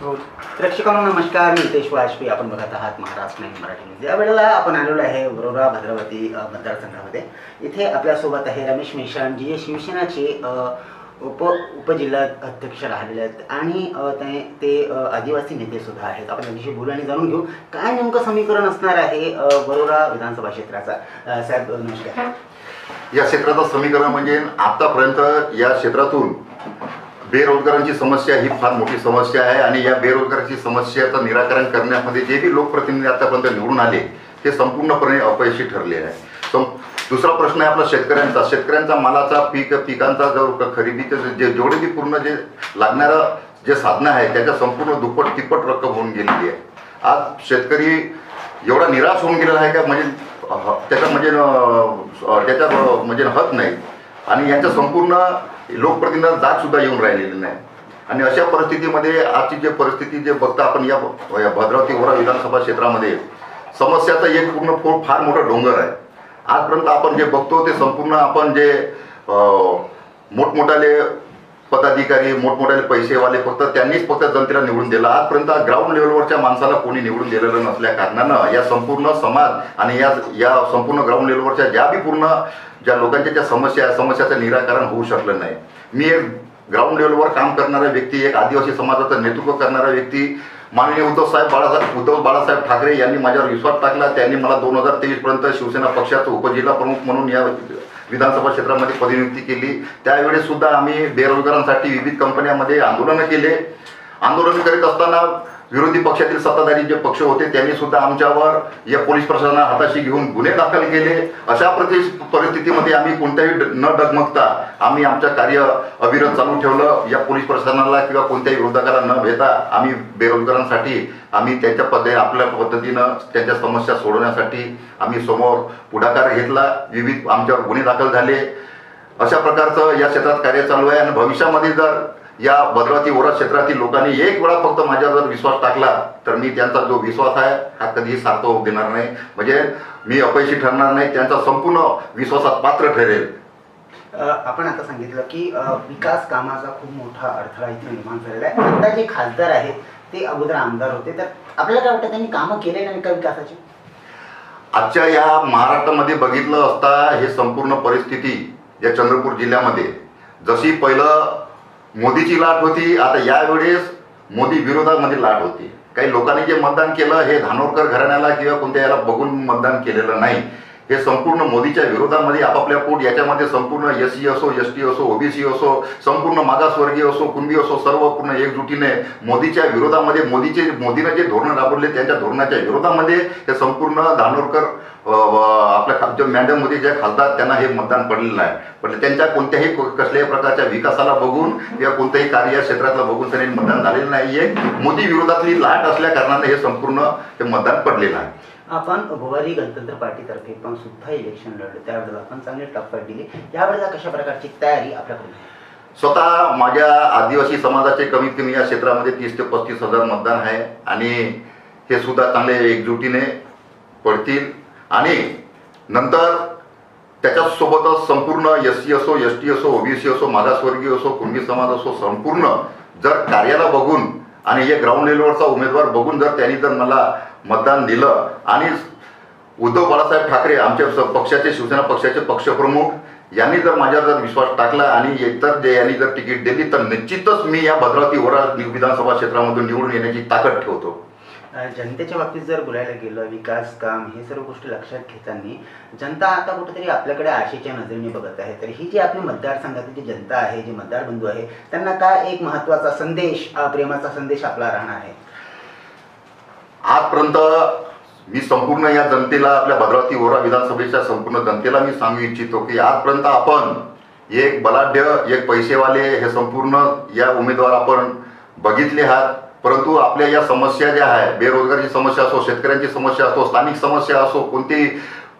हो. प्रेक्षकांना नमस्कार मी हितेश वाजपेयी. आपण बघत आहात महाराष्ट्र नाही मराठी न्यूज. या वेळेला आपण आलेलो आहे वरोरा भद्रावती मतदारसंघामध्ये इथे आपल्यासोबत आहे रमेश मेशान जी शिवसेनाचे उप उपजिल्हा अध्यक्ष राहिलेले आहेत. आणि ते ते आदिवासी नेते सुद्धा आहेत. आपण त्यांच्याशी बोलू आणि जाणून घेऊ काय नेमकं समीकरण असणार आहे वरोरा विधानसभा क्षेत्राचा. साहेब नमस्कार. या क्षेत्राचं समीकरण म्हणजे आतापर्यंत या क्षेत्रातून बेरोजगारांची समस्या ही फार मोठी समस्या आहे आणि या बेरोजगाराची समस्याचं निराकरण करण्यामध्ये जे बी लोकप्रतिनिधी आतापर्यंत निवडून आले ते संपूर्णपणे अपयशी ठरले आहे. सं दुसरा प्रश्न आहे आपला शेतकऱ्यांचा. शेतकऱ्यांचा मालाचा पीक पिकांचा जो खरेदीचे जे जेवढे बी पूर्ण जे लागणारं जे साधनं आहे त्याच्या संपूर्ण दुप्पट तिप्पट रक्कम होऊन गेलेली आहे. आज शेतकरी एवढा निराश होऊन गेलेला आहे का? म्हणजे त्याचा म्हणजे त्याचा म्हणजे हत नाही. आणि यांच्या संपूर्ण लोकप्रतिनिधी जात सुद्धा येऊन राहिलेली नाही. आणि अशा परिस्थितीमध्ये आजची जे परिस्थिती जे बघता आपण या भद्रावती वरा विधानसभा क्षेत्रामध्ये समस्याचा एक पूर्ण फो फार मोठा डोंगर आहे. आजपर्यंत आपण जे बघतो ते संपूर्ण आपण जे मोठमोठाले पदाधिकारी मोठमोठ्याले पैसेवाले फक्त त्यांनीच फक्त जनतेला निवडून दिला. आजपर्यंत ग्राउंड लेवलवरच्या माणसाला कोणी निवडून दिलेलं नसल्या कारणानं या संपूर्ण समाज आणि या या संपूर्ण ग्राउंड लेवलवरच्या ज्या बी पूर्ण ज्या लोकांच्या ज्या समस्या समस्याचं निराकरण होऊ शकलं नाही. मी एक ग्राउंड लेवलवर काम करणारा व्यक्ती एक आदिवासी समाजाचं नेतृत्व करणारा व्यक्ती माननीय उद्धव साहेब बाळासाहेब उद्धव बाळासाहेब ठाकरे यांनी माझ्यावर विश्वास टाकला. त्यांनी मला दोन हजार तेवीसपर्यंत शिवसेना पक्षाचं उपजिल्हा प्रमुख म्हणून या विधानसभा क्षेत्रामध्ये पदनियुक्ती केली. त्यावेळेस सुद्धा आम्ही बेरोजगारांसाठी विविध कंपन्यांमध्ये आंदोलनं केले. आंदोलन करीत असताना विरोधी पक्षातील सत्ताधारी जे पक्ष होते त्यांनी सुद्धा आमच्यावर या पोलीस प्रशासना हाताशी घेऊन गुन्हे दाखल केले. अशा प्रति परिस्थितीमध्ये आम्ही कोणत्याही ड- न डगमगता आम्ही आमचं कार्य अविरत चालू ठेवलं. या पोलीस प्रशासनाला किंवा कोणत्याही विरोधकाला न भेता आम्ही बेरोजगारांसाठी आम्ही त्यांच्या पद्धती आपल्या पद्धतीनं त्यांच्या समस्या सोडवण्यासाठी आम्ही समोर पुढाकार घेतला. विविध आमच्यावर गुन्हे दाखल झाले. अशा प्रकारचं या क्षेत्रात कार्य चालू आहे. आणि भविष्यामध्ये जर या भद्रावती ओरा क्षेत्रातील लोकांनी एक वेळा फक्त माझ्यावर विश्वास टाकला तर मी त्यांचा जो विश्वास आहे हा कधीही सार्थ होऊ देणार नाही. म्हणजे मी अपयशी ठरणार नाही त्यांचा संपूर्ण विश्वासात पात्र ठरेल. आपण आता सांगितलं की विकास कामाचा खूप मोठा अडथळा इथे निर्माण झालेला आहे. आता जे खासदार आहेत ते अगोदर आमदार होते. तर आपल्याला काय वाटतं त्यांनी कामं केले नाही का विकासाची? आजच्या या महाराष्ट्रामध्ये बघितलं असता हे संपूर्ण परिस्थिती या चंद्रपूर जिल्ह्यामध्ये. जशी पहिलं मोदीची लाट होती. आता यावेळेस मोदी विरोधामध्ये लाट होती. काही लोकांनी जे मतदान केलं हे धानोरकर घराण्याला किंवा कोणत्या याला बघून मतदान केलेलं नाही. हे संपूर्ण मोदीच्या विरोधामध्ये आपापल्या पोट याच्यामध्ये संपूर्ण एस सी असो एस टी असो ओबीसी असो संपूर्ण मागासवर्गीय असो कुणबी असो सर्व पूर्ण एकजुटीने मोदीच्या विरोधामध्ये मोदीचे मोदीनं जे धोरण राबवले त्यांच्या धोरणाच्या विरोधामध्ये हे संपूर्ण धानोरकर जे मॅडम मोदी जे खासदार त्यांना हे मतदान पडलेलं आहे. पण त्यांच्या कोणत्याही कसल्याही प्रकारच्या विकासाला बघून किंवा कोणत्याही कार्य क्षेत्रातला बघून त्यांनी मतदान झालेलं नाहीये. मोदी विरोधातली लाट असल्या कारणाने हे संपूर्ण हे मतदान पडलेलं आहे. आपण भुवारी गणतंत्र पार्टीतर्फे पण सुद्धा इलेक्शन लढलं. त्यावेळेला आपण चांगली टप्प्यात दिली. यावेळेला कशा प्रकारची तयारी आपल्याकडून? स्वतः माझ्या आदिवासी समाजाचे कमीत कमी या क्षेत्रामध्ये तीस ते पस्तीस हजार मतदान आहे आणि हे सुद्धा चांगले एकजुटीने पडतील. आणि नंतर त्याच्यासोबतच संपूर्ण एस सी असो एस टी असो ओबीसी असो मागासवर्गीय असो कुणबी समाज असो संपूर्ण जर कार्याला बघून आणि हे ग्राउंड लेवलवरचा उमेदवार बघून जर त्यांनी जर मला मतदान दिलं आणि उद्धव बाळासाहेब ठाकरे आमच्या पक्षाचे शिवसेना पक्षाचे पक्षप्रमुख यांनी जर माझ्यावर जर विश्वास टाकला आणि इतर जे यांनी जर तिकीट दिली तर निश्चितच मी या भद्रावती वरा विधानसभा क्षेत्रामधून निवडून येण्याची ताकद ठेवतो. जनतेच्या बाबतीत जर बोलायला गेलं विकास काम हे सर्व गोष्टी लक्षात घेताना जनता आता कुठेतरी आपल्याकडे आशेच्या नजरेने बघत आहे. तर ही जी आपली मतदारसंघातील जी जनता आहे जे मतदार बंधू आहे त्यांना काय एक महत्त्वाचा संदेश प्रेमाचा संदेश आपला राहणार आहे. आजपर्यंत मी संपूर्ण या जनतेला आपल्या भद्रावती ओरा विधानसभेच्या संपूर्ण जनतेला मी सांगू इच्छितो की आजपर्यंत आपण एक बलाढ्य एक पैसेवाले हे संपूर्ण या उमेदवार आपण बघितले आहात. परंतु आपल्या या समस्या ज्या आहे बेरोजगारीची समस्या असो शेतकऱ्यांची समस्या असो स्थानिक समस्या असो कोणती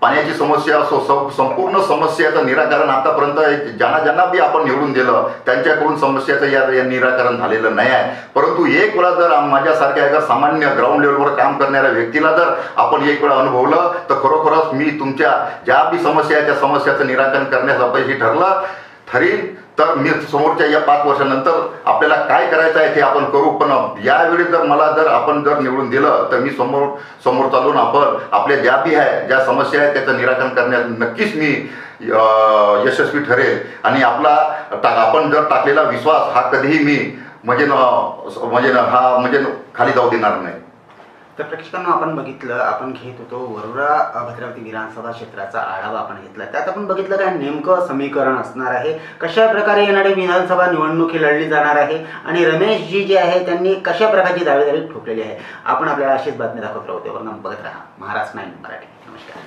पाण्याची समस्या असो संपूर्ण समस्याचं निराकरण आतापर्यंत ज्यांना ज्यांना बी आपण निवडून दिलं त्यांच्याकडून समस्याचं या या निराकरण झालेलं नाही आहे. परंतु एक वेळा जर माझ्यासारख्या एका सामान्य ग्राउंड लेवलवर काम करणाऱ्या व्यक्तीला जर आपण एक वेळा अनुभवलं तर खरोखरच मी तुमच्या ज्या बी समस्या आहे त्या समस्याचं निराकरण करण्यास अपयशी ठरलं ठरीन. तर मी समोरच्या या पाच वर्षानंतर आपल्याला काय करायचं आहे ते आपण करू. पण यावेळी जर मला जर आपण जर निवडून दिलं तर मी समोर समोर चालून आपण आपल्या ज्या बी आहे ज्या समस्या आहेत त्याचं निराकरण करण्यात नक्कीच मी यशस्वी ठरेल. आणि आपला टा आपण जर टाकलेला विश्वास हा कधीही मी म्हणजे म्हणजे हा म्हणजे खाली जाऊ देणार नाही. तर प्रेक्षकांना आपण बघितलं आपण घेत होतो वरुरा भद्रावती विधानसभा क्षेत्राचा आढावा आपण घेतला. त्यात आपण बघितलं काय नेमकं समीकरण असणार आहे कशा प्रकारे येणारी विधानसभा निवडणूक ही लढली जाणार आहे आणि रमेशजी जे आहे त्यांनी कशा प्रकारची दावेदारी ठोकलेली आहे? आपण आपल्याला अशीच बातमी दाखवत राहू. तेव्हा बघत राहा. महाराष्ट्र नाईन मराठी. नमस्कार.